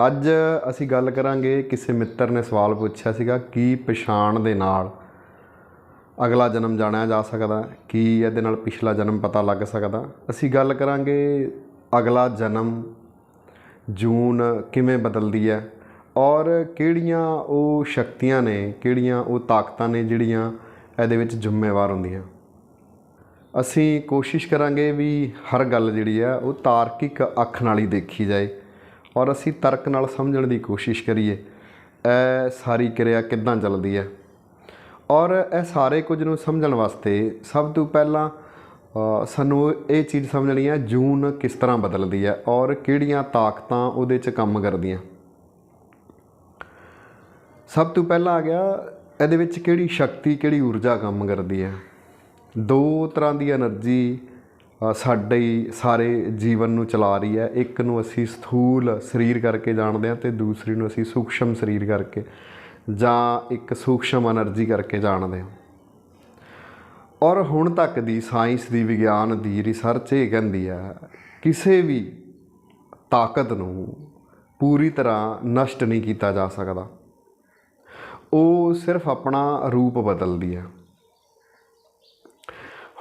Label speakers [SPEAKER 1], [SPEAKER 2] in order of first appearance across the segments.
[SPEAKER 1] ਅੱਜ ਅਸੀਂ ਗੱਲ ਕਰਾਂਗੇ ਕਿਸੇ ਮਿੱਤਰ ਨੇ ਸਵਾਲ ਪੁੱਛਿਆ ਸੀਗਾ, ਕੀ ਪਛਾਣ ਦੇ ਨਾਲ ਅਗਲਾ ਜਨਮ ਜਾਣਿਆ ਜਾ ਸਕਦਾ, ਕੀ ਇਹਦੇ ਨਾਲ ਪਿਛਲਾ ਜਨਮ ਪਤਾ ਲੱਗ ਸਕਦਾ। ਅਸੀਂ ਗੱਲ ਕਰਾਂਗੇ ਅਗਲਾ ਜਨਮ ਜੂਨ ਕਿਵੇਂ ਬਦਲਦੀ ਹੈ ਔਰ ਕਿਹੜੀਆਂ ਉਹ ਸ਼ਕਤੀਆਂ ਨੇ, ਕਿਹੜੀਆਂ ਉਹ ਤਾਕਤਾਂ ਨੇ ਜਿਹੜੀਆਂ ਇਹਦੇ ਵਿੱਚ ਜ਼ਿੰਮੇਵਾਰ ਹੁੰਦੀਆਂ। ਅਸੀਂ ਕੋਸ਼ਿਸ਼ ਕਰਾਂਗੇ ਵੀ ਹਰ ਗੱਲ ਜਿਹੜੀ ਆ ਉਹ ਤਾਰਕਿਕ ਅੱਖ ਨਾਲ ਹੀ ਦੇਖੀ ਜਾਏ। ਔਰ ਅਸੀਂ ਤਰਕ ਨਾਲ ਸਮਝਣ ਦੀ ਕੋਸ਼ਿਸ਼ ਕਰੀਏ, ਇਹ ਸਾਰੀ ਕਿਰਿਆ ਕਿੱਦਾਂ ਚੱਲਦੀ ਹੈ? ਔਰ ਇਹ ਸਾਰੇ ਕੁਝ ਨੂੰ ਸਮਝਣ ਵਾਸਤੇ ਸਭ ਤੋਂ ਪਹਿਲਾਂ ਸਾਨੂੰ ਇਹ ਚੀਜ਼ ਸਮਝਣੀ ਹੈ, ਜੂਨ ਕਿਸ ਤਰ੍ਹਾਂ ਬਦਲਦੀ ਹੈ ਔਰ ਕਿਹੜੀਆਂ ਤਾਕਤਾਂ ਉਹਦੇ 'ਚ ਕੰਮ ਕਰਦੀਆਂ। ਸਭ ਤੋਂ ਪਹਿਲਾਂ ਆ ਗਿਆ, ਇਹਦੇ ਵਿੱਚ ਕਿਹੜੀ ਸ਼ਕਤੀ, ਕਿਹੜੀ ਊਰਜਾ ਕੰਮ ਕਰਦੀ ਹੈ? ਦੋ ਤਰ੍ਹਾਂ ਦੀ એનર્ਜੀ ਸਾਡੇ ਹੀ ਸਾਰੇ ਜੀਵਨ ਨੂੰ ਚਲਾ ਰਹੀ ਹੈ। ਇੱਕ ਨੂੰ ਅਸੀਂ ਸਥੂਲ ਸਰੀਰ ਕਰਕੇ ਜਾਣਦੇ ਹਾਂ ਤੇ ਦੂਸਰੀ ਨੂੰ ਅਸੀਂ ਸੂਖਸ਼ਮ ਸਰੀਰ ਕਰਕੇ ਜਾਂ ਇੱਕ ਸੂਖਸ਼ਮ એનર્ਜੀ ਕਰਕੇ ਜਾਣਦੇ ਹਾਂ। ਔਰ ਹੁਣ ਤੱਕ ਦੀ ਸਾਇੰਸ ਦੀ ਵਿਗਿਆਨ ਦੀ ਰਿਸਰਚ ਇਹ ਕਹਿੰਦੀ ਹੈ, ਕਿਸੇ ਵੀ ਤਾਕਤ ਨੂੰ ਪੂਰੀ ਤਰ੍ਹਾਂ ਨਸ਼ਟ ਨਹੀਂ ਕੀਤਾ ਜਾ ਸਕਦਾ। ਉਹ ਸਿਰਫ ਆਪਣਾ ਰੂਪ ਬਦਲਦੀ ਹੈ।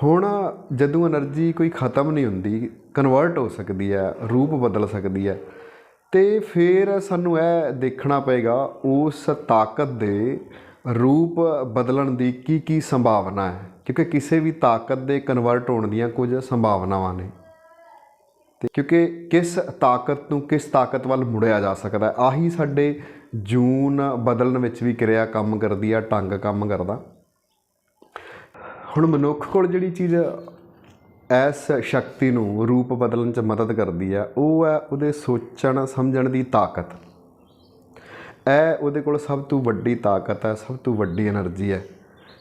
[SPEAKER 1] ਹੁਣ ਜਦੋਂ ਐਨਰਜੀ ਕੋਈ ਖਤਮ ਨਹੀਂ ਹੁੰਦੀ ਕਨਵਰਟ ਹੋ ਸਕਦੀ ਹੈ, ਰੂਪ ਬਦਲ ਸਕਦੀ ਹੈ, ਤੇ ਫਿਰ ਸਾਨੂੰ ਇਹ ਦੇਖਣਾ ਪਏਗਾ ਉਸ ਤਾਕਤ ਦੇ ਰੂਪ ਬਦਲਣ ਦੀ ਕੀ ਕੀ ਸੰਭਾਵਨਾ ਹੈ। ਕਿਉਂਕਿ ਕਿਸੇ ਵੀ ਤਾਕਤ ਦੇ ਕਨਵਰਟ ਹੋਣ ਦੀਆਂ ਕੁਝ ਸੰਭਾਵਨਾਵਾਂ ਨੇ। ਤੇ ਕਿਉਂਕਿ ਕਿਸ ਤਾਕਤ ਨੂੰ ਕਿਸ ਤਾਕਤ ਵੱਲ ਮੁੜਿਆ ਜਾ ਸਕਦਾ ਆਹੀ ਸਾਡੇ ਜੂਨ ਬਦਲਣ ਵਿੱਚ ਵੀ ਕਿਰਿਆ ਕੰਮ ਕਰਦੀ ਆ ਟੰਗ ਕੰਮ ਕਰਦਾ। ਹੁਣ ਮਨੁੱਖ ਕੋਲ ਜਿਹੜੀ ਚੀਜ਼ ਐਸ ਸ਼ਕਤੀ ਨੂੰ ਰੂਪ ਬਦਲਣ 'ਚ ਮਦਦ ਕਰਦੀ ਆ, ਉਹ ਹੈ ਉਹਦੇ ਸੋਚਣ, ਸਮਝਣ ਦੀ ਤਾਕਤ। ਇਹ ਉਹਦੇ ਕੋਲ ਸਭ ਤੋਂ ਵੱਡੀ ਤਾਕਤ ਹੈ ਸਭ ਤੋਂ ਵੱਡੀ એનર્ਜੀ ਹੈ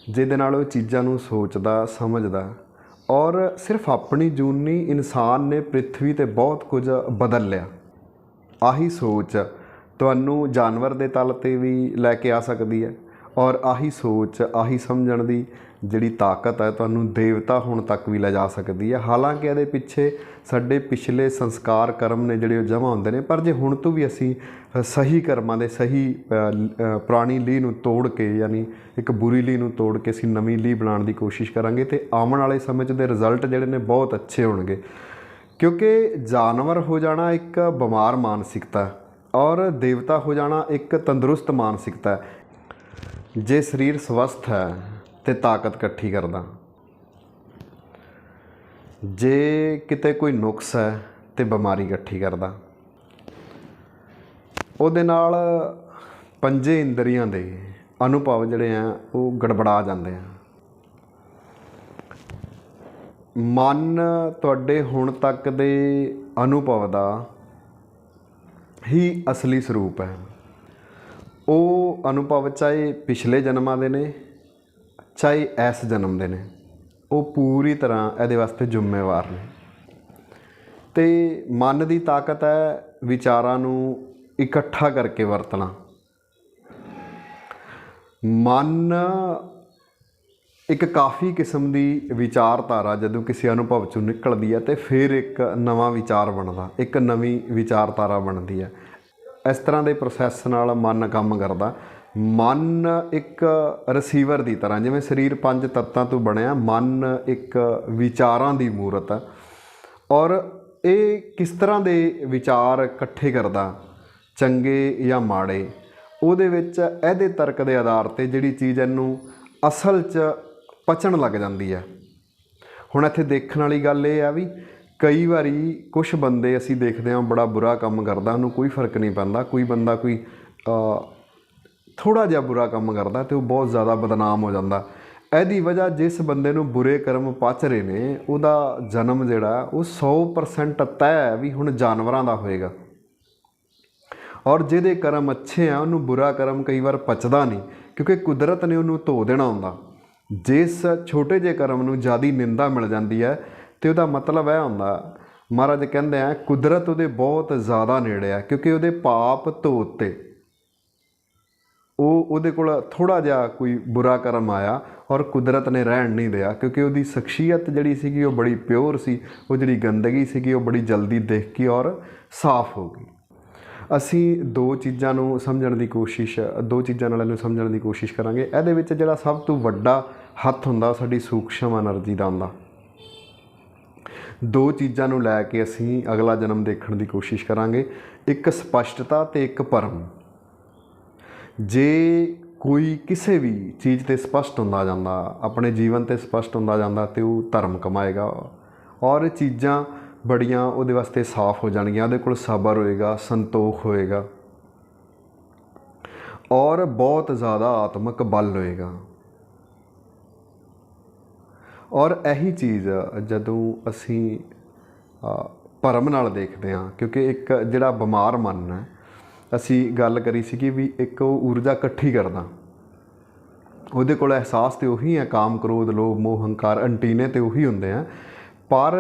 [SPEAKER 1] ਜਿਹਦੇ ਨਾਲ ਉਹ ਚੀਜ਼ਾਂ ਨੂੰ ਸੋਚਦਾ, ਸਮਝਦਾ ਔਰ ਸਿਰਫ ਆਪਣੀ ਜੂਨੀ ਇਨਸਾਨ ਨੇ ਪ੍ਰਿਥਵੀ ਤੇ ਬਹੁਤ ਕੁਝ ਬਦਲ ਲਿਆ। ਆਹੀ ਸੋਚ ਤੁਹਾਨੂੰ ਜਾਨਵਰ ਦੇ ਤਲ ਤੇ ਵੀ ਲੈ ਕੇ ਆ ਸਕਦੀ ਹੈ। ਔਰ ਆਹੀ ਸੋਚ, ਆਹੀ ਸਮਝਣ ਦੀ ਜਿਹੜੀ ਤਾਕਤ ਹੈ, ਤੁਹਾਨੂੰ ਦੇਵਤਾ ਹੁਣ ਤੱਕ ਵੀ ਲੈ ਜਾ ਸਕਦੀ ਹੈ। ਹਾਲਾਂਕਿ ਇਹਦੇ ਪਿੱਛੇ ਸਾਡੇ ਪਿਛਲੇ ਸੰਸਕਾਰ ਕਰਮ ਨੇ ਜਿਹੜੇ ਉਹ ਜਮ੍ਹਾਂ ਹੁੰਦੇ ਨੇ, ਪਰ ਜੇ ਹੁਣ ਤੋਂ ਵੀ ਅਸੀਂ ਸਹੀ ਕਰਮਾਂ ਦੇ ਸਹੀ ਪੁਰਾਣੀ ਲੀਹ ਨੂੰ ਤੋੜ ਕੇ ਯਾਨੀ ਇੱਕ ਬੁਰੀ ਲੀਹ ਨੂੰ ਤੋੜ ਕੇ ਅਸੀਂ ਨਵੀਂ ਲੀਹ ਬਣਾਉਣ ਦੀ ਕੋਸ਼ਿਸ਼ ਕਰਾਂਗੇ, ਤੇ ਆਉਣ ਵਾਲੇ ਸਮੇਂ 'ਚ ਦੇ ਰਿਜ਼ਲਟ ਜਿਹੜੇ ਨੇ ਬਹੁਤ ਅੱਛੇ ਹੋਣਗੇ। ਕਿਉਂਕਿ ਜਾਨਵਰ ਹੋ ਜਾਣਾ ਇੱਕ ਬਿਮਾਰ ਮਾਨਸਿਕਤਾ, ਔਰ ਦੇਵਤਾ ਹੋ ਜਾਣਾ ਇੱਕ ਤੰਦਰੁਸਤ ਮਾਨਸਿਕਤਾ। ਜੇ ਸਰੀਰ ਸਵਸਥ ਹੈ ਤੇ ਤਾਕਤ ਇਕੱਠੀ ਕਰਦਾ। ਜੇ ਕਿਤੇ ਕੋਈ ਨੁਕਸ ਹੈ ਤੇ ਬਿਮਾਰੀ ਇਕੱਠੀ ਕਰਦਾ। ਉਹਦੇ ਨਾਲ ਪੰਜੇ ਇੰਦਰੀਆਂ ਦੇ ਅਨੁਭਵ ਜਿਹੜੇ ਆ, ਉਹ ਗੜਬੜਾ ਜਾਂਦੇ ਆ। ਮਨ ਤੁਹਾਡੇ ਹੁਣ ਤੱਕ ਦੇ ਅਨੁਭਵ ਦਾ ਹੀ ਅਸਲੀ ਸਰੂਪ ਹੈ। ਉਹ ਅਨੁਭਵ ਚਾਹੇ ਪਿਛਲੇ ਜਨਮਾਂ ਦੇ ਨੇ, ਚਾਹੇ ਇਸ ਜਨਮ ਦੇ ਨੇ, ਉਹ ਪੂਰੀ ਤਰ੍ਹਾਂ ਇਹਦੇ ਵਾਸਤੇ ਜ਼ਿੰਮੇਵਾਰ ਨੇ। ਤੇ ਮਨ ਦੀ ਤਾਕਤ ਹੈ ਵਿਚਾਰਾਂ ਨੂੰ ਇਕੱਠਾ ਕਰਕੇ ਵਰਤਣਾ। ਮਨ ਇੱਕ ਕਾਫੀ ਕਿਸਮ ਦੀ ਵਿਚਾਰਧਾਰਾ ਜਦੋਂ ਕਿਸੇ ਅਨੁਭਵ ਚੋਂ ਨਿਕਲਦੀ ਹੈ ਤੇ ਫਿਰ ਇੱਕ ਨਵਾਂ ਵਿਚਾਰ ਬਣਦਾ, ਇੱਕ ਨਵੀਂ ਵਿਚਾਰਧਾਰਾ ਬਣਦੀ ਹੈ। ਇਸ ਤਰ੍ਹਾਂ ਦੇ ਪ੍ਰੋਸੈਸ ਨਾਲ ਮਨ ਕੰਮ ਕਰਦਾ। ਮਨ ਇੱਕ ਰਿਸੀਵਰ ਦੀ ਤਰ੍ਹਾਂ, ਜਿਵੇਂ ਸਰੀਰ ਪੰਜ ਤੱਤਾਂ ਤੋਂ ਬਣਿਆ, ਮਨ ਇੱਕ ਵਿਚਾਰਾਂ ਦੀ ਮੂਰਤ। ਹੈ ਔਰ ਇਹ ਕਿਸ ਤਰ੍ਹਾਂ ਦੇ ਵਿਚਾਰ ਇਕੱਠੇ ਕਰਦਾ, ਚੰਗੇ ਜਾਂ ਮਾੜੇ? ਉਹਦੇ ਵਿੱਚ ਇਹਦੇ ਤਰਕ ਦੇ ਆਧਾਰ ਤੇ ਜਿਹੜੀ ਚੀਜ਼ ਇਹਨੂੰ ਅਸਲ 'ਚ ਪਚਣ ਲੱਗ ਜਾਂਦੀ ਹੈ। ਹੁਣ ਇੱਥੇ ਦੇਖਣ ਵਾਲੀ ਗੱਲ ਇਹ ਆ ਵੀ ਕਈ ਵਾਰੀ ਕੁਝ ਬੰਦੇ ਅਸੀਂ ਦੇਖਦੇ ਹਾਂ, ਬੜਾ ਬੁਰਾ ਕੰਮ ਕਰਦਾ, ਉਹਨੂੰ ਕੋਈ ਫ਼ਰਕ ਨਹੀਂ ਪੈਂਦਾ। ਕੋਈ ਬੰਦਾ ਕੋਈ ਥੋੜਾ ਜਿਹਾ ਬੁਰਾ ਕੰਮ ਕਰਦਾ ਤੇ ਉਹ ਬਹੁਤ ਜ਼ਿਆਦਾ ਬਦਨਾਮ ਹੋ ਜਾਂਦਾ। ਇਹਦੀ ਵਜ੍ਹਾ ਜਿਸ ਬੰਦੇ ਨੂੰ ਬੁਰੇ ਕਰਮ ਪਚ ਰਹੇ ਨੇ, ਉਹਦਾ ਜਨਮ ਜਿਹੜਾ, ਉਹ 100% ਤੈਅ ਹੈ ਵੀ ਹੁਣ ਜਾਨਵਰਾਂ ਦਾ ਹੋਏਗਾ। ਔਰ ਜਿਹਦੇ ਕਰਮ ਅੱਛੇ ਆ, ਉਹਨੂੰ ਬੁਰਾ ਕਰਮ ਕਈ ਵਾਰ ਪਚਦਾ ਨਹੀਂ, ਕਿਉਂਕਿ ਕੁਦਰਤ ਨੇ ਉਹਨੂੰ ਧੋ ਦੇਣਾ ਹੁੰਦਾ। ਜਿਸ ਛੋਟੇ ਜਿਹੇ ਕਰਮ ਨੂੰ ਜਿਆਦੀ ਨਿੰਦਾ ਮਿਲ ਜਾਂਦੀ ਹੈ ਤੇ ਉਹਦਾ ਮਤਲਬ ਇਹ ਹੁੰਦਾ, ਮਹਾਰਾਜ ਕਹਿੰਦੇ ਆ, ਕੁਦਰਤ ਉਹਦੇ ਬਹੁਤ ਜ਼ਿਆਦਾ ਨੇੜੇ ਆ, ਕਿਉਂਕਿ ਉਹਦੇ ਪਾਪ ਧੋਤੇ। ਉਹ ਉਹਦੇ ਕੋਲ ਥੋੜਾ ਜਿਹਾ ਕੋਈ ਬੁਰਾ ਕਰਮ ਆਇਆ ਔਰ ਕੁਦਰਤ ਨੇ ਰਹਿਣ ਨਹੀਂ ਦਿਆ, ਕਿਉਂਕਿ ਉਹਦੀ ਸ਼ਖਸੀਅਤ ਜਿਹੜੀ ਸੀਗੀ ਉਹ ਬੜੀ ਪਿਓਰ ਸੀ, ਉਹ ਜਿਹੜੀ ਗੰਦਗੀ ਸੀਗੀ ਉਹ ਬੜੀ ਜਲਦੀ ਦੇਖ ਕੇ ਔਰ ਸਾਫ਼ ਹੋ ਗਈ। ਅਸੀਂ ਦੋ ਚੀਜ਼ਾਂ ਨੂੰ ਸਮਝਣ ਦੀ ਕੋਸ਼ਿਸ਼, ਦੋ ਚੀਜ਼ਾਂ ਨਾਲ ਇਹਨੂੰ ਸਮਝਣ ਦੀ ਕੋਸ਼ਿਸ਼ ਕਰਾਂਗੇ। ਇਹਦੇ ਵਿੱਚ ਜਿਹੜਾ ਸਭ ਤੋਂ ਵੱਡਾ ਹੱਥ ਹੁੰਦਾ ਸਾਡੀ ਸੂਖਸ਼ਮ એનર્ਜੀ ਦਾ ਹੁੰਦਾ। ਦੋ ਚੀਜ਼ਾਂ ਨੂੰ ਲੈ ਕੇ ਅਸੀਂ ਅਗਲਾ ਜਨਮ ਦੇਖਣ ਦੀ ਕੋਸ਼ਿਸ਼ ਕਰਾਂਗੇ। ਇੱਕ ਸਪਸ਼ਟਤਾ ਤੇ ਇੱਕ ਭਰਮ। ਜੇ ਕੋਈ ਕਿਸੇ ਵੀ ਚੀਜ਼ ਤੇ ਸਪਸ਼ਟ ਹੁੰਦਾ ਜਾਂਦਾ, ਆਪਣੇ ਜੀਵਨ ਤੇ ਸਪਸ਼ਟ ਹੁੰਦਾ ਜਾਂਦਾ ਤੇ ਉਹ ਧਰਮ ਕਮਾਏਗਾ ਔਰ ਚੀਜ਼ਾਂ ਬੜੀਆਂ ਉਹਦੇ ਵਾਸਤੇ ਸਾਫ਼ ਹੋ ਜਾਣਗੀਆਂ, ਉਹਦੇ ਕੋਲ ਸਬਰ ਹੋਏਗਾ, ਸੰਤੋਖ ਹੋਏਗਾ ਔਰ ਬਹੁਤ ਜ਼ਿਆਦਾ ਆਤਮਿਕ ਬਲ ਹੋਏਗਾ। ਔਰ ਇਹੀ ਚੀਜ਼ ਜਦੋਂ ਅਸੀਂ ਭਰਮ ਨਾਲ ਦੇਖਦੇ ਹਾਂ, ਕਿਉਂਕਿ ਇੱਕ ਜਿਹੜਾ ਬਿਮਾਰ ਮਨ ਹੈ, ਅਸੀਂ ਗੱਲ ਕਰੀ ਸੀ ਕਿ ਵੀ ਇੱਕ ਉਹ ਊਰਜਾ ਇਕੱਠੀ ਕਰਦਾ। ਉਹਦੇ ਕੋਲ ਅਹਿਸਾਸ ਤੇ ਉਹੀ ਹੈ, ਕਾਮ, ਕ੍ਰੋਧ, ਲੋਭ, ਮੋਹ, ਹੰਕਾਰ, ਅੰਟੀਨੇ ਤੇ ਉਹੀ ਹੁੰਦੇ ਆ। ਪਰ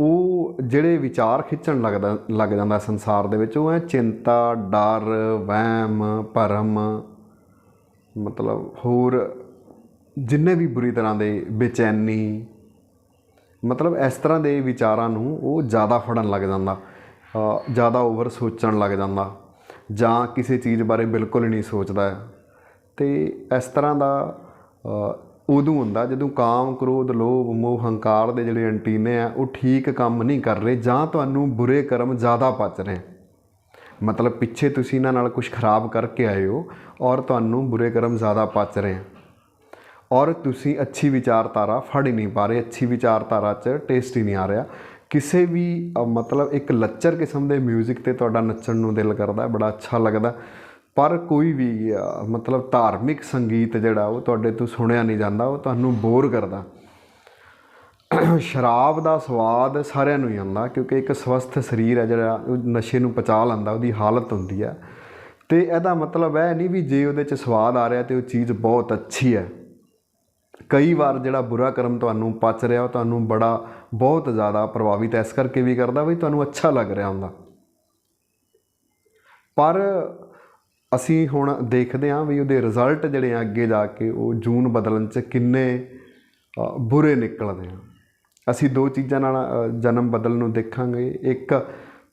[SPEAKER 1] ਉਹ ਜਿਹੜੇ ਵਿਚਾਰ ਖਿੱਚਣ ਲੱਗਦਾ, ਲੱਗ ਜਾਂਦਾ ਸੰਸਾਰ ਦੇ ਵਿੱਚ, ਉਹ ਹੈ ਚਿੰਤਾ, ਡਰ, ਵਹਿਮ, ਭਰਮ, ਮਤਲਬ ਹੋਰ ਜਿੰਨੇ ਵੀ ਬੁਰੀ ਤਰ੍ਹਾਂ ਦੇ ਬੇਚੈਨੀ, ਮਤਲਬ ਇਸ ਤਰ੍ਹਾਂ ਦੇ ਵਿਚਾਰਾਂ ਨੂੰ ਉਹ ਜ਼ਿਆਦਾ ਫੜਨ ਲੱਗ ਜਾਂਦਾ ਜ਼ਿਆਦਾ ਓਵਰ ਸੋਚਣ ਲੱਗ ਜਾਂਦਾ ਜਾਂ ਕਿਸੇ ਚੀਜ਼ ਬਾਰੇ ਬਿਲਕੁਲ ਹੀ ਨਹੀਂ ਸੋਚਦਾ ਹੈ। ਤੇ ਇਸ ਤਰ੍ਹਾਂ ਦਾ ਉਦੋਂ ਹੁੰਦਾ ਜਦੋਂ ਕਾਮ, ਕ੍ਰੋਧ, ਲੋਭ, ਮੋਹ, ਹੰਕਾਰ ਦੇ ਜਿਹੜੇ ਐਂਟੀਨੇ ਆ, ਉਹ ਠੀਕ ਕੰਮ ਨਹੀਂ ਕਰ ਰਹੇ ਜਾਂ ਤੁਹਾਨੂੰ ਬੁਰੇ ਕਰਮ ਜ਼ਿਆਦਾ ਪਚ ਰਹੇ ਮਤਲਬ ਪਿੱਛੇ ਤੁਸੀਂ ਇਹਨਾਂ ਨਾਲ ਕੁਝ ਖਰਾਬ ਕਰਕੇ ਆਏ ਹੋ ਔਰ ਤੁਹਾਨੂੰ ਬੁਰੇ ਕਰਮ ਜ਼ਿਆਦਾ ਪਚ ਰਹੇ ਔਰ ਤੁਸੀਂ ਅੱਛੀ ਵਿਚਾਰਧਾਰਾ, ਫੜ ਹੀ ਨਹੀਂ ਪਾ ਰਹੇ, ਅੱਛੀ ਵਿਚਾਰਧਾਰਾ 'ਚ ਟੇਸਟ ਹੀ ਨਹੀਂ ਆ ਰਿਹਾ। ਕਿਸੇ ਵੀ ਮਤਲਬ ਇੱਕ ਲੱਚਰ ਕਿਸਮ ਦੇ 뮤직 ਤੇ ਤੁਹਾਡਾ ਨੱਚਣ ਨੂੰ ਦਿਲ ਕਰਦਾ, ਬੜਾ ਅੱਛਾ ਲੱਗਦਾ। ਪਰ ਕੋਈ ਵੀ ਮਤਲਬ ਧਾਰਮਿਕ ਸੰਗੀਤ ਜਿਹੜਾ ਉਹ ਤੁਹਾਡੇ ਤੋਂ ਸੁਣਿਆ ਨਹੀਂ ਜਾਂਦਾ, ਉਹ ਤੁਹਾਨੂੰ ਬੋਰ ਕਰਦਾ। ਸ਼ਰਾਬ ਦਾ ਸਵਾਦ ਸਾਰਿਆਂ ਨੂੰ ਹੀ ਆਉਂਦਾ, ਕਿਉਂਕਿ ਇੱਕ ਸਵਸਥ ਸਰੀਰ ਹੈ ਜਿਹੜਾ, ਉਹ ਨਸ਼ੇ ਨੂੰ ਪਚਾ ਲੈਂਦਾ, ਉਹਦੀ ਹਾਲਤ ਹੁੰਦੀ ਹੈ। ਤੇ ਇਹਦਾ ਮਤਲਬ ਇਹ ਨਹੀਂ ਵੀ ਜੇ ਉਹਦੇ 'ਚ ਸਵਾਦ ਆ ਰਿਹਾ ਤੇ ਉਹ ਚੀਜ਼ ਬਹੁਤ ਅੱਛੀ ਹੈ। ਕਈ ਵਾਰ ਜਿਹੜਾ ਬੁਰਾ ਕਰਮ ਤੁਹਾਨੂੰ ਪਚ ਰਿਹਾ, ਉਹ ਤੁਹਾਨੂੰ ਬੜਾ, ਬਹੁਤ ਜ਼ਿਆਦਾ ਪ੍ਰਭਾਵਿਤ ਇਸ ਕਰਕੇ ਵੀ ਕਰਦਾ ਵੀ ਤੁਹਾਨੂੰ ਅੱਛਾ ਲੱਗ ਰਿਹਾ ਹੁੰਦਾ। ਪਰ ਅਸੀਂ ਹੁਣ ਦੇਖਦੇ ਹਾਂ ਵੀ ਉਹਦੇ ਰਿਜ਼ਲਟ ਜਿਹੜੇ ਆ ਅੱਗੇ ਜਾ ਕੇ, ਉਹ ਜੂਨ ਬਦਲਣ ਚ ਕਿੰਨੇ ਬੁਰੇ ਨਿਕਲਦੇ ਆ। ਅਸੀਂ ਦੋ ਚੀਜ਼ਾਂ ਨਾਲ ਜਨਮ ਬਦਲਣ ਨੂੰ ਦੇਖਾਂਗੇ। ਇੱਕ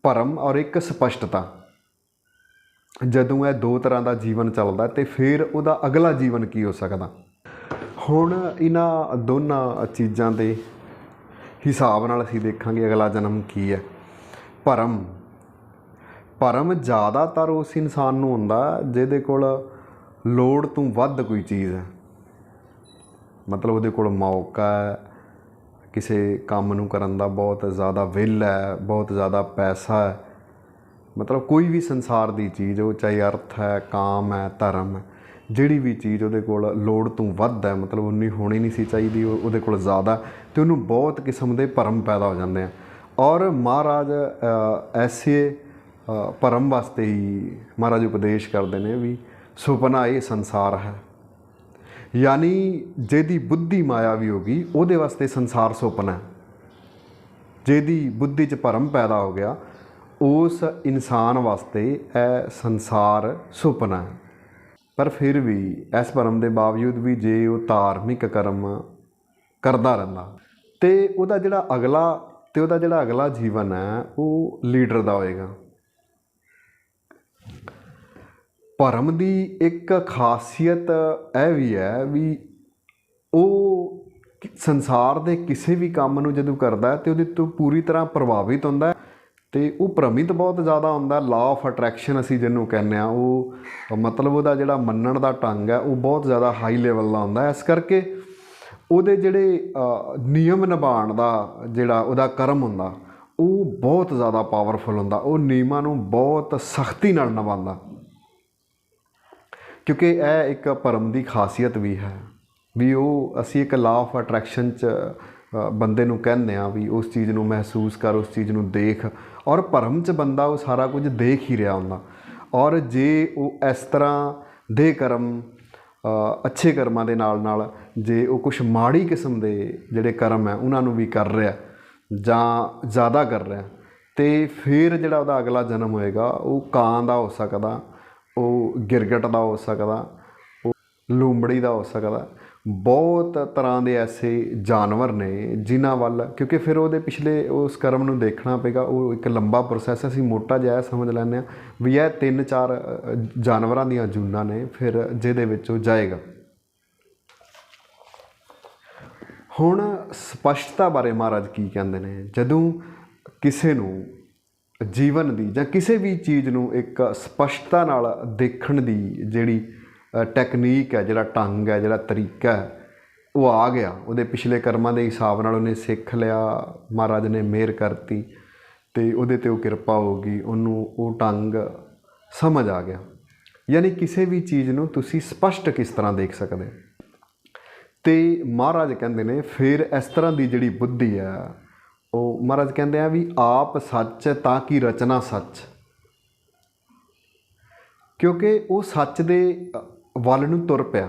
[SPEAKER 1] ਭਰਮ ਔਰ ਇੱਕ ਸਪਸ਼ਟਤਾ। ਜਦੋਂ ਇਹ ਦੋ ਤਰ੍ਹਾਂ ਦਾ ਜੀਵਨ ਚੱਲਦਾ ਤੇ ਫਿਰ ਉਹਦਾ ਅਗਲਾ ਜੀਵਨ ਕੀ ਹੋ ਸਕਦਾ? ਹੁਣ ਇਹਨਾਂ ਦੋਨਾਂ ਚੀਜ਼ਾਂ ਦੇ ਹਿਸਾਬ ਨਾਲ ਅਸੀਂ ਦੇਖਾਂਗੇ ਅਗਲਾ ਜਨਮ ਕੀ ਹੈ। ਭਰਮ। ਭਰਮ ਜ਼ਿਆਦਾਤਰ ਉਸ ਇਨਸਾਨ ਨੂੰ ਹੁੰਦਾ ਜਿਹਦੇ ਕੋਲ ਲੋੜ ਤੋਂ ਵੱਧ ਕੋਈ ਚੀਜ਼ ਹੈ। ਮਤਲਬ ਉਹਦੇ ਕੋਲ ਮੌਕਾ ਹੈ। ਕਿਸੇ ਕੰਮ ਨੂੰ ਕਰਨ ਦਾ ਬਹੁਤ ਜ਼ਿਆਦਾ ਵਿਲ ਹੈ, ਬਹੁਤ ਜ਼ਿਆਦਾ ਪੈਸਾ ਹੈ। ਮਤਲਬ ਕੋਈ ਵੀ ਸੰਸਾਰ ਦੀ ਚੀਜ਼ ਉਹ ਚਾਹੇ ਅਰਥ ਹੈ, ਕਾਮ ਹੈ, ਧਰਮ ਹੈ। ਜਿਹੜੀ ਵੀ ਚੀਜ਼ ਉਹਦੇ ਕੋਲ ਲੋੜ ਤੋਂ ਵੱਧ ਹੈ, ਮਤਲਬ ਉਨੀ ਹੋਣੀ ਨਹੀਂ ਸੀ ਚਾਹੀਦੀ, ਉਹ- ਉਹਦੇ ਕੋਲ ਜ਼ਿਆਦਾ ਤੇ ਉਹਨੂੰ ਬਹੁਤ ਕਿਸਮ ਦੇ ਭਰਮ ਪੈਦਾ ਹੋ ਜਾਂਦੇ ਆ। ਔਰ ਮਹਾਰਾਜ ਐਸੇ ਭਰਮ ਵਾਸਤੇ ਹੀ ਮਹਾਰਾਜ ਉਪਦੇਸ਼ ਕਰਦੇ ਨੇ ਵੀ ਸੁਪਨਾ ਇਹ ਸੰਸਾਰ ਹੈ। ਯਾਨੀ ਜਿਹਦੀ ਬੁੱਧੀ ਮਾਇਆ ਵੀ ਹੋਗੀ ਉਹਦੇ ਵਾਸਤੇ ਸੰਸਾਰ ਸੁਪਨਾ ਹੈ। ਜਿਹਦੀ ਬੁੱਧੀ 'ਚ ਭਰਮ ਪੈਦਾ ਹੋ ਗਿਆ, ਉਸ ਇਨਸਾਨ ਵਾਸਤੇ ਇਹ ਸੰਸਾਰ ਸੁਪਨਾ ਹੈ। ਪਰ ਫਿਰ ਵੀ ਇਸ ਭਰਮ ਦੇ ਬਾਵਜੂਦ ਵੀ ਜੇ ਉਹ ਧਾਰਮਿਕ ਕਰਮ ਕਰਦਾ ਰਹਿੰਦਾ ਤੇ ਉਹਦਾ ਜਿਹੜਾ ਅਗਲਾ ਤੇ ਉਹਦਾ ਜਿਹੜਾ ਅਗਲਾ ਜੀਵਨ ਹੈ, ਉਹ ਲੀਡਰ ਦਾ ਹੋਏਗਾ। ਭਰਮ ਦੀ ਇੱਕ ਖਾਸੀਅਤ ਇਹ ਵੀ ਹੈ ਵੀ ਉਹ ਸੰਸਾਰ ਦੇ ਕਿਸੇ ਵੀ ਕੰਮ ਨੂੰ ਜਦੋਂ ਕਰਦਾ ਹੈ ਤੇ ਉਹਦੇ ਤੋਂ ਪੂਰੀ ਤਰ੍ਹਾਂ ਪ੍ਰਭਾਵਿਤ ਹੁੰਦਾ ਹੈ। ਤੇ ਉਹ ਭ੍ਰਮਿਤ ਬਹੁਤ ਜ਼ਿਆਦਾ ਹੁੰਦਾ ਲਾ ਆਫ ਅਟਰੈਕਸ਼ਨ ਅਸੀਂ ਜਿਹਨੂੰ ਕਹਿੰਦੇ ਆ ਉਹ ਮਤਲਬ ਉਹਦਾ ਜਿਹੜਾ ਮੰਨਣ ਦਾ ਢੰਗ ਹੈ, ਉਹ ਬਹੁਤ ਜ਼ਿਆਦਾ ਹਾਈ ਲੈਵਲ ਦਾ ਹੁੰਦਾ ਇਸ ਕਰਕੇ ਉਹਦੇ ਜਿਹੜੇ ਨਿਯਮ ਨਿਭਾਉਣ ਦਾ ਜਿਹੜਾ ਉਹਦਾ ਕਰਮ ਹੁੰਦਾ, ਉਹ ਬਹੁਤ ਜ਼ਿਆਦਾ ਪਾਵਰਫੁਲ ਹੁੰਦਾ। ਉਹ ਨਿਯਮਾਂ ਨੂੰ ਬਹੁਤ ਸਖਤੀ ਨਾਲ ਨਿਭਾਉਂਦਾ। ਕਿਉਂਕਿ ਇਹ ਇੱਕ ਭਰਮ ਦੀ ਖਾਸੀਅਤ ਵੀ ਹੈ, ਵੀ ਉਹ ਅਸੀਂ ਇੱਕ ਲਾਅ ਆਫ ਅਟਰੈਕਸ਼ਨ ਚ ਬੰਦੇ ਨੂੰ ਕਹਿੰਦੇ ਆ ਵੀ ਉਸ ਚੀਜ਼ ਨੂੰ ਮਹਿਸੂਸ ਕਰ, ਉਸ ਚੀਜ਼ ਨੂੰ ਦੇਖ ਔਰ ਭਰਮ ਚ ਬੰਦਾ ਉਹ ਸਾਰਾ ਕੁਝ ਦੇਖ ਹੀ ਰਿਹਾ ਹੁੰਦਾ। ਔਰ ਜੇ ਉਹ ਇਸ ਤਰ੍ਹਾਂ ਦੇ ਕਰਮ ਅੱਛੇ ਕਰਮਾਂ ਦੇ ਨਾਲ ਨਾਲ ਜੇ ਉਹ ਕੁਝ ਮਾੜੀ ਕਿਸਮ ਦੇ ਜਿਹੜੇ ਕਰਮ ਹੈ, ਉਹਨਾਂ ਨੂੰ ਵੀ ਕਰ ਰਿਹਾ, ਜਾਂ ਜ਼ਿਆਦਾ ਕਰ ਰਿਹਾ, ਤੇ ਫਿਰ ਜਿਹੜਾ ਉਹਦਾ ਅਗਲਾ ਜਨਮ ਹੋਏਗਾ, ਉਹ ਕਾਂ ਦਾ ਹੋ ਸਕਦਾ, ਉਹ ਗਿਰਗਟ ਦਾ ਹੋ ਸਕਦਾ, ਉਹ ਲੂੰਬੜੀ ਦਾ ਹੋ ਸਕਦਾ ਬਹੁਤ ਤਰ੍ਹਾਂ ਦੇ ਐਸੇ ਜਾਨਵਰ ਨੇ ਜਿਨ੍ਹਾਂ ਵੱਲ, ਕਿਉਂਕਿ ਫਿਰ ਉਹਦੇ ਪਿਛਲੇ ਉਸ ਕਰਮ ਨੂੰ ਦੇਖਣਾ ਪਏਗਾ, ਉਹ ਇੱਕ ਲੰਬਾ ਪ੍ਰੋਸੈਸ ਅਸੀਂ ਮੋਟਾ ਜਿਹਾ ਸਮਝ ਲੈਂਦੇ ਹਾਂ ਵੀ ਇਹ ਤਿੰਨ ਚਾਰ ਜਾਨਵਰਾਂ ਦੀਆਂ ਜੂਨਾਂ ਨੇ, ਫਿਰ ਜਿਹਦੇ ਵਿੱਚ ਉਹ ਜਾਏਗਾ। ਹੁਣ ਸਪਸ਼ਟਤਾ ਬਾਰੇ ਮਹਾਰਾਜ ਕੀ ਕਹਿੰਦੇ ਨੇ? ਜਦੋਂ ਕਿਸੇ ਨੂੰ ਜੀਵਨ ਦੀ ਜਾਂ ਕਿਸੇ ਵੀ ਚੀਜ਼ ਨੂੰ ਇੱਕ ਸਪਸ਼ਟਤਾ ਨਾਲ ਦੇਖਣ ਦੀ ਜਿਹੜੀ ਟੈਕਨੀਕ ਹੈ, ਜਿਹੜਾ ਢੰਗ ਹੈ, ਜਿਹੜਾ ਤਰੀਕਾ ਹੈ, ਉਹ ਆ ਗਿਆ। ਉਹਦੇ ਪਿਛਲੇ ਕਰਮਾਂ ਦੇ ਹਿਸਾਬ ਨਾਲ ਉਹਨੇ ਸਿੱਖ ਲਿਆ, ਮਹਾਰਾਜ ਨੇ ਮਿਹਰ ਕਰਤੀ ਤੇ ਉਹਦੇ ਤੇ ਉਹ ਕਿਰਪਾ ਹੋ ਗਈ, ਉਹਨੂੰ ਉਹ ਢੰਗ ਸਮਝ ਆ ਗਿਆ। ਯਾਨੀ ਕਿਸੇ ਵੀ ਚੀਜ਼ ਨੂੰ ਤੁਸੀਂ ਸਪਸ਼ਟ ਕਿਸ ਤਰ੍ਹਾਂ ਦੇਖ ਸਕਦੇ ਹੋ? ਤੇ ਮਹਾਰਾਜ ਕਹਿੰਦੇ ਨੇ, ਫਿਰ ਇਸ ਤਰ੍ਹਾਂ ਦੀ ਜਿਹੜੀ ਬੁੱਧੀ ਆ ਉਹ ਮਹਾਰਾਜ ਕਹਿੰਦੇ ਆ ਵੀ ਆਪ ਸੱਚ ਤਾਂ ਕਿ ਰਚਨਾ ਸੱਚ? ਕਿਉਂਕਿ ਉਹ ਸੱਚ ਦੇ ਵੱਲ ਨੂੰ ਤੁਰ ਪਿਆ।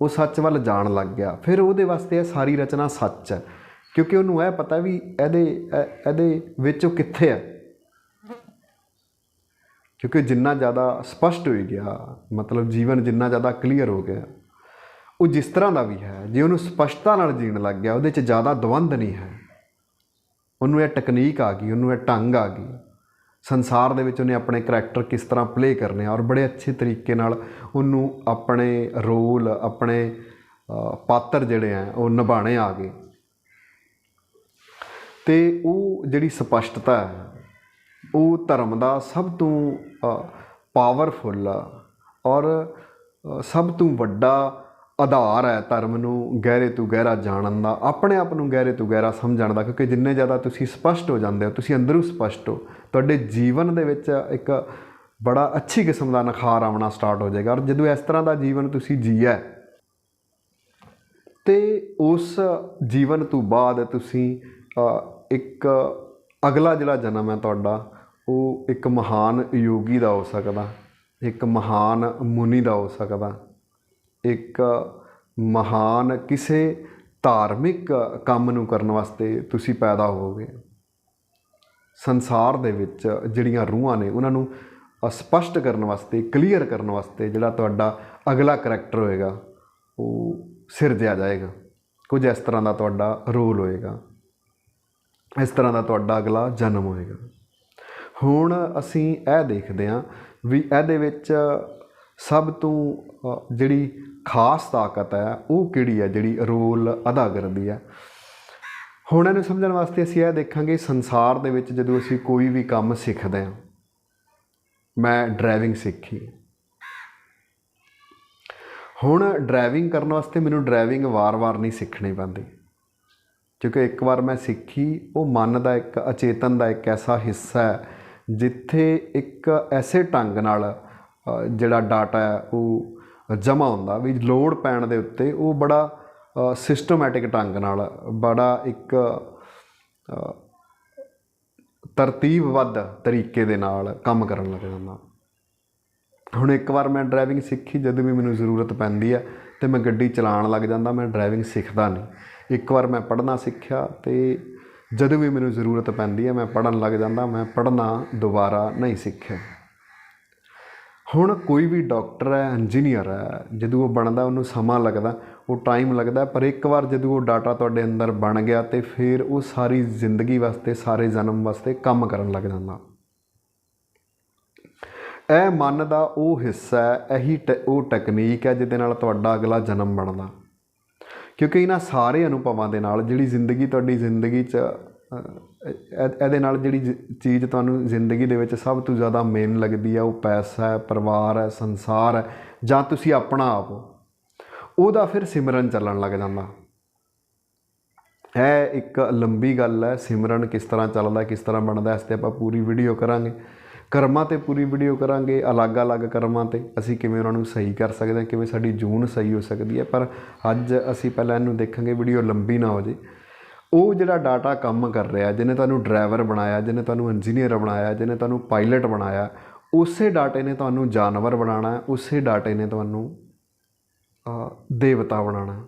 [SPEAKER 1] ਉਹ ਸੱਚ ਵੱਲ ਜਾਣ ਲੱਗ ਗਿਆ। ਫਿਰ ਉਹਦੇ ਵਾਸਤੇ ਇਹ ਸਾਰੀ ਰਚਨਾ ਸੱਚ ਹੈ। ਕਿਉਂਕਿ ਉਹਨੂੰ ਇਹ ਪਤਾ ਵੀ ਇਹਦੇ ਇਹ- ਇਹਦੇ ਵਿੱਚ ਉਹ ਕਿੱਥੇ ਹੈ। ਕਿਉਂਕਿ ਜਿੰਨਾ ਜ਼ਿਆਦਾ ਸਪਸ਼ਟ ਹੋ ਗਿਆ, ਮਤਲਬ ਜੀਵਨ ਜਿੰਨਾ ਜ਼ਿਆਦਾ ਕਲੀਅਰ ਹੋ ਗਿਆ, ਉਹ ਜਿਸ ਤਰ੍ਹਾਂ ਦਾ ਵੀ ਹੈ, ਜੇ ਉਹਨੂੰ ਸਪਸ਼ਟਤਾ ਨਾਲ ਜੀਣ ਲੱਗ ਗਿਆ, ਉਹਦੇ 'ਚ ਜ਼ਿਆਦਾ ਦਵੰਦ ਨਹੀਂ ਹੈ। ਉਹਨੂੰ ਇਹ ਟੈਕਨੀਕ ਆ ਗਈ, ਉਹਨੂੰ ਇਹ ਢੰਗ ਆ ਗਈ। ਸੰਸਾਰ ਦੇ ਵਿੱਚ ਉਹਨੇ ਆਪਣੇ ਕਰੈਕਟਰ ਕਿਸ ਤਰ੍ਹਾਂ ਪਲੇ ਕਰਨੇ ਆ ਔਰ ਬੜੇ ਅੱਛੇ ਤਰੀਕੇ ਨਾਲ ਉਹਨੂੰ ਆਪਣੇ ਰੋਲ ਆਪਣੇ ਪਾਤਰ ਜਿਹੜੇ ਆ, ਉਹ ਨਿਭਾਣੇ ਆ ਗਏ। ਤੇ ਉਹ ਜਿਹੜੀ ਸਪਸ਼ਟਤਾ ਹੈ, ਉਹ ਧਰਮ ਦਾ ਸਭ ਤੋਂ ਪਾਵਰਫੁੱਲ ਔਰ ਸਭ ਤੋਂ ਵੱਡਾ ਆਧਾਰ ਹੈ ਧਰਮ ਨੂੰ ਗਹਿਰੇ ਤੋਂ ਗਹਿਰਾ ਜਾਣਨ ਦਾ, ਆਪਣੇ ਆਪ ਨੂੰ ਗਹਿਰੇ ਤੋਂ ਗਹਿਰਾ ਸਮਝਣ ਦਾ, ਕਿਉਂਕਿ ਜਿੰਨੇ ਜ਼ਿਆਦਾ ਤੁਸੀਂ ਸਪਸ਼ਟ ਹੋ ਜਾਂਦੇ ਹੋ, ਤੁਸੀਂ ਅੰਦਰੋਂ ਸਪਸ਼ਟ ਹੋ ਤੁਹਾਡੇ ਜੀਵਨ ਦੇ ਵਿੱਚ ਇੱਕ ਬੜਾ ਅੱਛੀ ਕਿਸਮ ਦਾ ਨਖਾਰ ਆਉਣਾ ਸਟਾਰਟ ਹੋ ਜਾਏਗਾ ਔਰ ਜਦੋਂ ਇਸ ਤਰ੍ਹਾਂ ਦਾ ਜੀਵਨ ਤੁਸੀਂ ਜੀਆ ਹੈ, ਤੇ ਉਸ ਜੀਵਨ ਤੋਂ ਬਾਅਦ ਤੁਸੀਂ ਇੱਕ ਅਗਲਾ ਜਿਹੜਾ ਜਨਮ ਹੈ ਤੁਹਾਡਾ ਉਹ ਇੱਕ ਮਹਾਨ ਯੋਗੀ ਦਾ ਹੋ ਸਕਦਾ ਇੱਕ ਮਹਾਨ ਮੁਨੀ ਦਾ ਹੋ ਸਕਦਾ ਇੱਕ ਮਹਾਨ ਕਿਸੇ ਧਾਰਮਿਕ ਕੰਮ ਨੂੰ ਕਰਨ ਵਾਸਤੇ ਤੁਸੀਂ ਪੈਦਾ ਹੋਵੋਗੇ। ਸੰਸਾਰ ਦੇ ਵਿੱਚ ਜਿਹੜੀਆਂ ਰੂਹਾਂ ਨੇ ਉਹਨਾਂ ਨੂੰ ਅ, ਸਪਸ਼ਟ ਕਰਨ ਵਾਸਤੇ ਕਲੀਅਰ ਕਰਨ ਵਾਸਤੇ ਜਿਹੜਾ ਤੁਹਾਡਾ ਅਗਲਾ ਕਰੈਕਟਰ ਹੋਏਗਾ ਉਹ ਸਿਰਜਿਆ ਜਾਏਗਾ। ਕੁਝ ਇਸ ਤਰ੍ਹਾਂ ਦਾ ਤੁਹਾਡਾ ਰੋਲ ਹੋਏਗਾ। ਇਸ ਤਰ੍ਹਾਂ ਦਾ ਤੁਹਾਡਾ ਅਗਲਾ ਜਨਮ ਹੋਏਗਾ। ਹੁਣ ਅਸੀਂ ਇਹ ਦੇਖਦੇ ਹਾਂ ਵੀ ਇਹਦੇ ਵਿੱਚ ਸਭ ਤੋਂ ਜਿਹੜੀ ਖਾਸ ਤਾਕਤ ਹੈ ਉਹ ਕਿਹੜੀ ਹੈ? ਜਿਹੜੀ ਰੋਲ ਅਦਾ ਕਰਦੀ ਹੈ। ਹੁਣ ਇਹਨੂੰ ਸਮਝਣ ਵਾਸਤੇ ਅਸੀਂ ਇਹ ਦੇਖਾਂਗੇ ਸੰਸਾਰ ਦੇ ਵਿੱਚ ਜਦੋਂ ਅਸੀਂ ਕੋਈ ਵੀ ਕੰਮ ਸਿੱਖਦੇ ਹਾਂ। ਮੈਂ ਡਰਾਈਵਿੰਗ ਸਿੱਖੀ। ਹੁਣ ਡਰਾਈਵਿੰਗ ਕਰਨ ਵਾਸਤੇ ਮੈਨੂੰ ਡਰਾਈਵਿੰਗ ਵਾਰ-ਵਾਰ ਨਹੀਂ ਸਿੱਖਣੀ ਪੈਂਦੀ। ਕਿਉਂਕਿ ਇੱਕ ਵਾਰ ਮੈਂ ਸਿੱਖੀ, ਉਹ ਮਨ ਦਾ ਇੱਕ, ਅਚੇਤਨ ਦਾ ਇੱਕ ਐਸਾ ਹਿੱਸਾ ਹੈ, ਜਿੱਥੇ ਇੱਕ ਐਸੇ ਢੰਗ ਨਾਲ ਜਿਹੜਾ ਡਾਟਾ ਹੈ, ਉਹ ਜਮ੍ਹਾਂ ਹੁੰਦਾ ਵੀ ਲੋਡ ਪੈਣ ਦੇ ਉੱਤੇ ਉਹ ਬੜਾ ਸਿਸਟਮੈਟਿਕ ਢੰਗ ਨਾਲ ਬੜਾ ਇੱਕ ਅ, ਤਰਤੀਬਬੱਧ ਤਰੀਕੇ ਦੇ ਨਾਲ ਕੰਮ ਕਰਨ ਲੱਗ ਜਾਂਦਾ। ਹੁਣ ਇੱਕ ਵਾਰ ਮੈਂ ਡਰਾਈਵਿੰਗ ਸਿੱਖੀ ਜਦੋਂ ਵੀ ਮੈਨੂੰ ਜ਼ਰੂਰਤ ਪੈਂਦੀ ਹੈ ਤੇ ਮੈਂ ਗੱਡੀ ਚਲਾਉਣ ਲੱਗ ਜਾਂਦਾ ਮੈਂ ਡਰਾਈਵਿੰਗ ਸਿੱਖਦਾ ਨਹੀਂ। ਇੱਕ ਵਾਰ ਮੈਂ ਪੜ੍ਹਨਾ ਸਿੱਖਿਆ ਤੇ ਜਦੋਂ ਵੀ ਮੈਨੂੰ ਜ਼ਰੂਰਤ ਪੈਂਦੀ ਹੈ ਮੈਂ ਪੜ੍ਹਨ ਲੱਗ ਜਾਂਦਾ ਮੈਂ ਪੜ੍ਹਨਾ ਦੁਬਾਰਾ ਨਹੀਂ ਸਿੱਖਿਆ। ਹੁਣ ਕੋਈ ਵੀ ਡਾਕਟਰ ਹੈ ਇੰਜੀਨੀਅਰ ਹੈ, ਜਦੋਂ ਉਹ ਬਣਦਾ, ਉਹਨੂੰ ਸਮਾਂ ਲੱਗਦਾ, ਉਹ ਟਾਈਮ ਲੱਗਦਾ, ਪਰ ਇੱਕ ਵਾਰ ਜਦੋਂ ਉਹ ਡਾਟਾ ਤੁਹਾਡੇ ਅੰਦਰ ਬਣ ਗਿਆ ਤੇ ਫਿਰ ਉਹ ਸਾਰੀ ਜ਼ਿੰਦਗੀ ਵਾਸਤੇ, ਸਾਰੇ ਜਨਮ ਵਾਸਤੇ ਕੰਮ ਕਰਨ ਲੱਗ ਜਾਂਦਾ। ਇਹ ਮਨ ਦਾ ਉਹ ਹਿੱਸਾ ਹੈ, ਇਹੀ ਟੈ- ਉਹ ਟੈਕਨੀਕ ਹੈ, ਜਿਹਦੇ ਨਾਲ ਤੁਹਾਡਾ ਅਗਲਾ ਜਨਮ ਬਣਦਾ। ਕਿਉਂਕਿ ਇਹਨਾਂ ਸਾਰੇ ਅਨੁਭਵਾਂ ਦੇ ਨਾਲ, ਜਿਹੜੀ ਜ਼ਿੰਦਗੀ, ਤੁਹਾਡੀ ਜ਼ਿੰਦਗੀ 'ਚ ਇਹਦੇ ਨਾਲ ਜਿਹੜੀ ਜ- ਚੀਜ਼ ਤੁਹਾਨੂੰ ਜ਼ਿੰਦਗੀ ਦੇ ਵਿੱਚ ਸਭ ਤੋਂ ਜ਼ਿਆਦਾ ਮੇਨ ਲੱਗਦੀ ਹੈ ਉਹ ਪੈਸਾ ਹੈ, ਪਰਿਵਾਰ ਹੈ, ਸੰਸਾਰ ਹੈ, ਜਾਂ ਤੁਸੀਂ ਆਪਣਾ ਆਪ ਹੋ। ਉਹਦਾ ਫਿਰ ਸਿਮਰਨ ਚੱਲਣ ਲੱਗ ਜਾਂਦਾ। ਇਹ ਇੱਕ ਲੰਬੀ ਗੱਲ ਹੈ, ਸਿਮਰਨ ਕਿਸ ਤਰ੍ਹਾਂ ਚੱਲਦਾ, ਕਿਸ ਤਰ੍ਹਾਂ ਬਣਦਾ, ਇਸ ਤੇ ਆਪਾਂ ਪੂਰੀ ਵੀਡੀਓ ਕਰਾਂਗੇ। ਕਰਮਾਂ ਤੇ ਪੂਰੀ ਵੀਡੀਓ ਕਰਾਂਗੇ, ਅਲੱਗ-ਅਲੱਗ ਕਰਮਾਂ ਤੇ। ਅਸੀਂ ਕਿਵੇਂ ਉਹਨਾਂ ਨੂੰ ਸਹੀ ਕਰ ਸਕਦੇ ਹਾਂ, ਕਿਵੇਂ ਸਾਡੀ ਜੂਨ ਸਹੀ ਹੋ ਸਕਦੀ ਹੈ, ਪਰ ਅੱਜ ਅਸੀਂ ਪਹਿਲਾਂ ਇਹਨੂੰ ਦੇਖਾਂਗੇ ਵੀਡੀਓ ਲੰਬੀ ਨਾ ਹੋ ਜੇ ਉਹ ਜਿਹੜਾ ਡਾਟਾ ਕੰਮ ਕਰ ਰਿਹਾ, ਜਿਹਨੇ ਤੁਹਾਨੂੰ ਡਰਾਈਵਰ ਬਣਾਇਆ, ਜਿਹਨੇ ਤੁਹਾਨੂੰ ਇੰਜੀਨੀਅਰ ਬਣਾਇਆ, ਜਿਹਨੇ ਤੁਹਾਨੂੰ ਪਾਇਲਟ ਬਣਾਇਆ, ਉਸੇ ਡਾਟੇ ਨੇ ਤੁਹਾਨੂੰ ਜਾਨਵਰ ਬਣਾਉਣਾ, ਉਸੇ ਡਾਟੇ ਨੇ ਤੁਹਾਨੂੰ ਦੇਵਤਾ ਬਣਾਉਣਾ।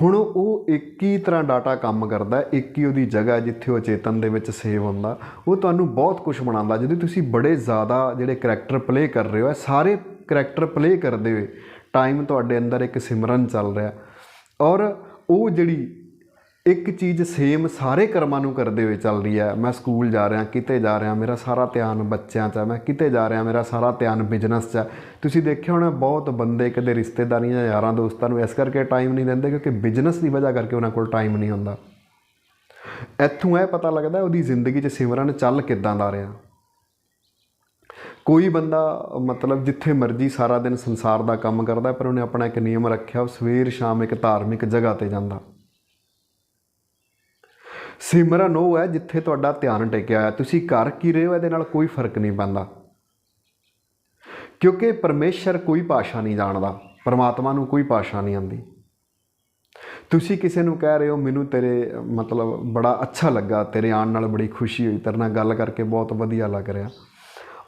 [SPEAKER 1] ਹੁਣ ਉਹ ਇੱਕ ਹੀ ਤਰ੍ਹਾਂ ਡਾਟਾ ਕੰਮ ਕਰਦਾ, ਇੱਕ ਹੀ ਉਹਦੀ ਜਗ੍ਹਾ ਜਿੱਥੇ ਉਹ ਚੇਤਨ ਦੇ ਵਿੱਚ ਸੇਵ ਹੁੰਦਾ, ਉਹ ਤੁਹਾਨੂੰ ਬਹੁਤ ਕੁਝ ਬਣਾਉਂਦਾ। ਜਦੋਂ ਤੁਸੀਂ ਬੜੇ ਜ਼ਿਆਦਾ ਜਿਹੜੇ ਕਰੈਕਟਰ ਪਲੇ ਕਰ ਰਹੇ ਹੋ ਸਾਰੇ ਕਰੈਕਟਰ ਪਲੇ ਕਰਦੇ ਹੋਏ ਟਾਈਮ ਤੁਹਾਡੇ ਅੰਦਰ ਇੱਕ ਸਿਮਰਨ ਚੱਲ ਰਿਹਾ। ਔਰ ਉਹ ਜਿਹੜੀ ਇੱਕ ਚੀਜ਼ ਸੇਮ ਸਾਰੇ ਕਰਮਾਂ ਨੂੰ ਕਰਦੇ ਹੋਏ ਚੱਲ ਰਹੀ ਹੈ। ਮੈਂ ਸਕੂਲ ਜਾ ਰਿਹਾ, ਕਿਤੇ ਜਾ ਰਿਹਾ, ਮੇਰਾ ਸਾਰਾ ਧਿਆਨ ਬੱਚਿਆਂ 'ਚ ਹੈ। ਮੈਂ ਕਿਤੇ ਜਾ ਰਿਹਾ, ਮੇਰਾ ਸਾਰਾ ਧਿਆਨ ਬਿਜ਼ਨਸ 'ਚ ਹੈ। ਤੁਸੀਂ ਦੇਖਿਆ ਹੋਣਾ, ਬਹੁਤ ਬੰਦੇ ਕਦੇ ਰਿਸ਼ਤੇਦਾਰੀਆਂ ਯਾਰਾਂ ਦੋਸਤਾਂ ਨੂੰ ਇਸ ਕਰਕੇ ਟਾਈਮ ਨਹੀਂ ਦਿੰਦੇ ਕਿਉਂਕਿ ਬਿਜ਼ਨਸ ਦੀ ਵਜ੍ਹਾ ਕਰਕੇ ਉਹਨਾਂ ਕੋਲ ਟਾਈਮ ਨਹੀਂ ਹੁੰਦਾ। ਇੱਥੋਂ ਇਹ ਪਤਾ ਲੱਗਦਾ ਉਹਦੀ ਜ਼ਿੰਦਗੀ 'ਚ ਸਿਮਰਨ ਚੱਲ ਕਿੱਦਾਂ ਦਾ ਰਿਹਾ। ਕੋਈ ਬੰਦਾ ਮਤਲਬ ਜਿੱਥੇ ਮਰਜ਼ੀ ਸਾਰਾ ਦਿਨ ਸੰਸਾਰ ਦਾ ਕੰਮ ਕਰਦਾ, ਪਰ ਉਹਨੇ ਆਪਣਾ ਇੱਕ ਨਿਯਮ ਰੱਖਿਆ, ਉਹ ਸਵੇਰ ਸ਼ਾਮ ਇੱਕ ਧਾਰਮਿਕ ਜਗ੍ਹਾ ਤੇ ਜਾਂਦਾ। ਸਿਮਰਨ, ਉਹ ਹੈ ਜਿੱਥੇ ਤੁਹਾਡਾ ਧਿਆਨ ਟਿਕਿਆ ਹੈ ਤੁਸੀਂ ਕਰ ਕੀ ਰਹੇ ਹੋ? ਇਹਦੇ ਨਾਲ ਕੋਈ ਫ਼ਰਕ ਨਹੀਂ ਪੈਂਦਾ। ਕਿਉਂਕਿ ਪਰਮੇਸ਼ਰ ਕੋਈ ਭਾਸ਼ਾ ਨਹੀਂ ਜਾਣਦਾ। ਪਰਮਾਤਮਾ ਨੂੰ ਕੋਈ ਭਾਸ਼ਾ ਨਹੀਂ ਆਉਂਦੀ। ਤੁਸੀਂ ਕਿਸੇ ਨੂੰ ਕਹਿ ਰਹੇ ਹੋ, ਮੈਨੂੰ ਤੇਰੇ, ਮਤਲਬ ਬੜਾ ਅੱਛਾ ਲੱਗਾ। ਤੇਰੇ ਆਉਣ ਨਾਲ ਬੜੀ ਖੁਸ਼ੀ ਹੋਈ। ਤੇਰੇ ਨਾਲ ਗੱਲ ਕਰਕੇ ਬਹੁਤ ਵਧੀਆ ਲੱਗ ਰਿਹਾ।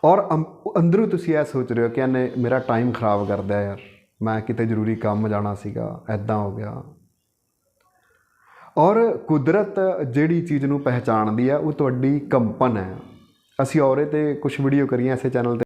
[SPEAKER 1] ਔਰ ਅੰਮ- ਅੰਦਰੋਂ ਤੁਸੀਂ ਇਹ ਸੋਚ ਰਹੇ ਹੋ ਕਿ ਇਹਨੇ ਮੇਰਾ ਟਾਈਮ ਖਰਾਬ ਕਰਦਾ ਯਾਰ। ਮੈਂ ਕਿਤੇ ਜ਼ਰੂਰੀ ਕੰਮ ਜਾਣਾ ਸੀਗਾ। ਐਦਾਂ ਹੋ ਗਿਆ। ਔਰ ਕੁਦਰਤ ਜਿਹੜੀ ਚੀਜ਼ ਨੂੰ ਪਹਿਚਾਣਦੀ ਹੈ ਉਹ ਤੁਹਾਡੀ ਕੰਪਨ ਹੈ। ਅਸੀਂ ਔਰੇ ਤੇ ਕੁਝ ਵੀਡੀਓ ਕਰੀਆਂ ਇਸੇ ਚੈਨਲ ਤੇ।